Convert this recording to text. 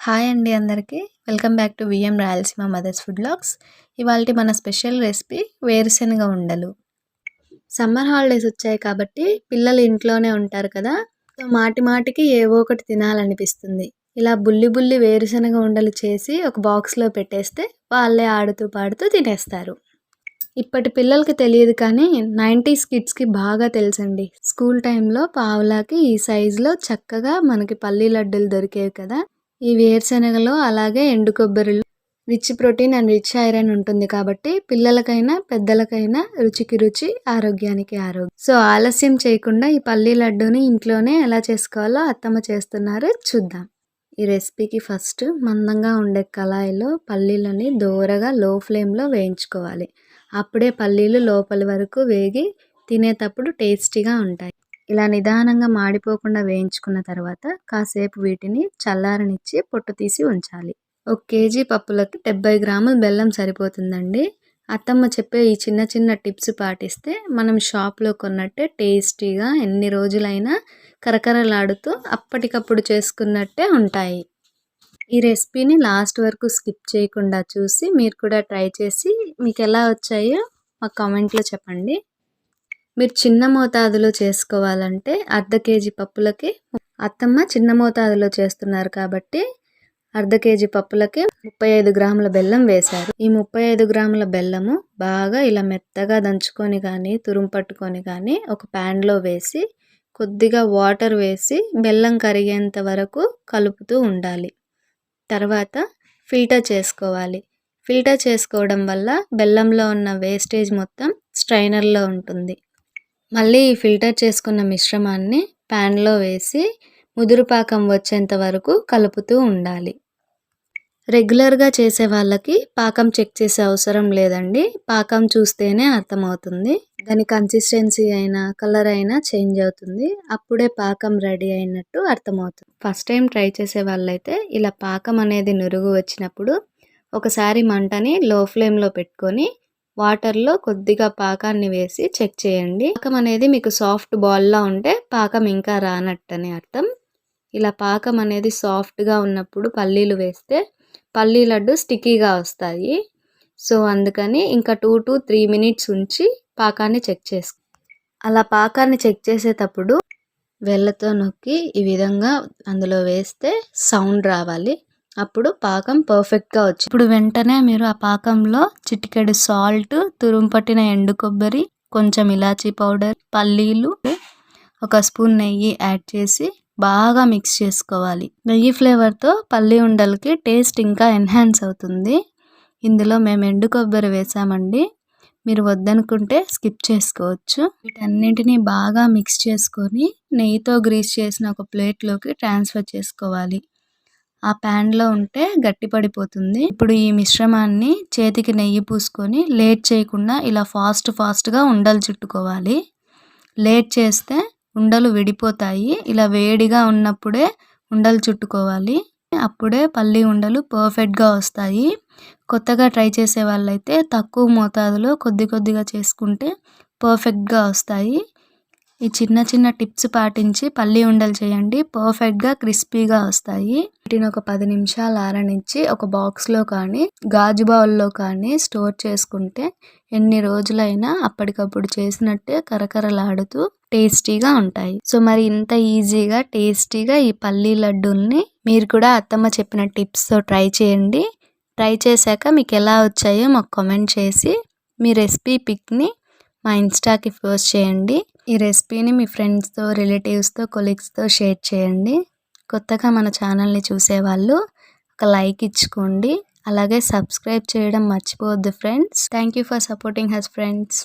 Hi అండి అందరికీ. Welcome back to VM Rayalaseema mother's food blogs. ఇవాళ మన స్పెషల్ రెసిపీ వేరుశనగ ఉండలు. సమ్మర్ హాలిడేస్ వచ్చాయి కాబట్టి పిల్లలు ఇంట్లోనే ఉంటారు కదా మాటి మాటికి ఏవో ఒకటి తినాలనిపిస్తుంది. ఇలా బుల్లి బుల్లి వేరుశనగ ఉండలు చేసి ఒక బాక్స్లో పెట్టేస్తే వాళ్ళే ఆడుతూ పాడుతూ తినేస్తారు. ఇప్పటి పిల్లలకి తెలియదు కానీ నైంటీస్ కిడ్స్కి బాగా తెలుసండి. స్కూల్ టైంలో పావులాకి ఈ సైజులో చక్కగా మనకి పల్లీ లడ్డూలు దొరికేవి కదా ఈ వేరుశనగలో అలాగే ఎండు కొబ్బరిలో rich protein and rich iron ఉంటుంది కాబట్టి పిల్లలకైనా పెద్దలకైనా రుచికి రుచి ఆరోగ్యానికి ఆరోగ్యం. సో ఆలస్యం చేయకుండా ఈ పల్లీ లడ్డూని ఇంట్లోనే ఎలా చేసుకోవాలో అత్తమ్మ చేస్తున్నారు చూద్దాం. ఈ రెసిపీకి ఫస్ట్ మందంగా ఉండే కళాయిలో పల్లీలని దూరగా లో ఫ్లేమ్లో వేయించుకోవాలి. అప్పుడే పల్లీలు లోపలి వరకు వేగి తినేటప్పుడు టేస్టీగా ఉంటాయి. ఇలా నిదానంగా మాడిపోకుండా వేయించుకున్న తర్వాత కాసేపు వీటిని చల్లారనిచ్చి పొట్టు తీసి ఉంచాలి. ఒక కేజీ పప్పులకి డెబ్బై గ్రాముల బెల్లం సరిపోతుందండి. అత్తమ్మ చెప్పే ఈ చిన్న చిన్న టిప్స్ పాటిస్తే మనం షాప్లో కొన్నట్టే టేస్టీగా ఎన్ని రోజులైనా కరకరలాడుతూ అప్పటికప్పుడు చేసుకున్నట్టే ఉంటాయి. ఈ రెసిపీని లాస్ట్ వరకు స్కిప్ చేయకుండా చూసి మీరు కూడా ట్రై చేసి మీకు ఎలా వచ్చాయో మా కామెంట్లో చెప్పండి. మీరు చిన్న మోతాదులో చేసుకోవాలంటే అర్ధ కేజీ పప్పులకి అత్తమ్మ చిన్న మోతాదులో చేస్తున్నారు కాబట్టి అర్ధ కేజీ పప్పులకి ముప్పై ఐదు గ్రాముల బెల్లం వేశారు. ఈ ముప్పై ఐదు గ్రాముల బెల్లము బాగా ఇలా మెత్తగా దంచుకొని కానీ తురుము పట్టుకొని కానీ ఒక ప్యాన్లో వేసి కొద్దిగా వాటర్ వేసి బెల్లం కరిగేంత వరకు కలుపుతూ ఉండాలి. తర్వాత ఫిల్టర్ చేసుకోవాలి. ఫిల్టర్ చేసుకోవడం వల్ల బెల్లంలో ఉన్న వేస్టేజ్ మొత్తం స్ట్రైనర్లో ఉంటుంది. మళ్ళీ ఫిల్టర్ చేసుకున్న మిశ్రమాన్ని ప్యాన్లో వేసి ముదురు పాకం వచ్చేంత వరకు కలుపుతూ ఉండాలి. రెగ్యులర్గా చేసే వాళ్ళకి పాకం చెక్ చేసే అవసరం లేదండి. పాకం చూస్తేనే అర్థమవుతుంది. దాని కన్సిస్టెన్సీ అయినా కలర్ అయినా చేంజ్ అవుతుంది. అప్పుడే పాకం రెడీ అయినట్టు అర్థమవుతుంది. ఫస్ట్ టైం ట్రై చేసే వాళ్ళైతే ఇలా పాకం అనేది నురుగు వచ్చినప్పుడు ఒకసారి మంటని లో ఫ్లేమ్లో పెట్టుకొని వాటర్లో కొద్దిగా పాకాన్ని వేసి చెక్ చేయండి. పాకం అనేది మీకు సాఫ్ట్ బాల్లా ఉంటే పాకం ఇంకా రానట్టని అర్థం. ఇలా పాకం అనేది సాఫ్ట్గా ఉన్నప్పుడు పల్లీలు వేస్తే పల్లీ లడ్డు స్టిక్కీగా వస్తాయి. సో అందుకని ఇంకా టూ టు త్రీ మినిట్స్ ఉంచి పాకాన్ని చెక్ చేసుకో అలా పాకాన్ని చెక్ చేసేటప్పుడు వెళ్ళతో నొక్కి ఈ విధంగా అందులో వేస్తే సౌండ్ రావాలి. అప్పుడు పాకం పర్ఫెక్ట్గా వచ్చి ఇప్పుడు వెంటనే మీరు ఆ పాకంలో చిటికెడు సాల్ట్ తురుము పట్టిన ఎండు కొబ్బరి కొంచెం ఇలాచీ పౌడర్ పల్లీలు ఒక స్పూన్ నెయ్యి యాడ్ చేసి బాగా మిక్స్ చేసుకోవాలి. నెయ్యి ఫ్లేవర్తో పల్లి ఉండలకి టేస్ట్ ఇంకా ఎన్హాన్స్ అవుతుంది. ఇందులో మేము ఎండు కొబ్బరి వేసామండి. మీరు వద్దనుకుంటే స్కిప్ చేసుకోవచ్చు. వీటన్నింటినీ బాగా మిక్స్ చేసుకొని నెయ్యితో గ్రీస్ చేసిన ఒక ప్లేట్లోకి ట్రాన్స్ఫర్ చేసుకోవాలి. ఆ ప్యాన్లో ఉంటే గట్టి పడిపోతుంది. ఇప్పుడు ఈ మిశ్రమాన్ని చేతికి నెయ్యి పూసుకొని లేట్ చేయకుండా ఇలా ఫాస్ట్ ఫాస్ట్గా ఉండలు చుట్టుకోవాలి. లేట్ చేస్తే ఉండలు విడిపోతాయి. ఇలా వేడిగా ఉన్నప్పుడే ఉండలు చుట్టుకోవాలి. అప్పుడే పల్లి ఉండలు పర్ఫెక్ట్గా వస్తాయి. కొత్తగా ట్రై చేసే వాళ్ళైతే తక్కువ మోతాదులో కొద్ది కొద్దిగా చేసుకుంటే పర్ఫెక్ట్గా వస్తాయి. ఈ చిన్న చిన్న టిప్స్ పాటించి పల్లి ఉండలు చేయండి. పర్ఫెక్ట్గా క్రిస్పీగా వస్తాయి. వీటిని ఒక పది నిమిషాలు ఆరనిచ్చి ఒక బాక్స్లో కానీ గాజు బౌల్లో కానీ స్టోర్ చేసుకుంటే ఎన్ని రోజులైనా అప్పటికప్పుడు చేసినట్టే కరకరలాడుతూ టేస్టీగా ఉంటాయి. సో మరి ఇంత ఈజీగా టేస్టీగా ఈ పల్లీ లడ్డూల్ని మీరు కూడా అత్తమ్మ చెప్పిన టిప్స్తో ట్రై చేయండి. ట్రై చేశాక మీకు ఎలా వచ్చాయో మాకు కామెంట్ చేసి మీ రెసిపీ పిక్ని మా ఇన్స్టాకి పోస్ట్ చేయండి. ఈ రెసిపీని మీ ఫ్రెండ్స్తో రిలేటివ్స్తో కొలీగ్స్తో షేర్ చేయండి. కొత్తగా మన ఛానల్ని చూసేవాళ్ళు ఒక లైక్ ఇచ్చుకోండి. అలాగే సబ్స్క్రైబ్ చేయడం మర్చిపోవద్దు friends. Thank you for supporting us friends.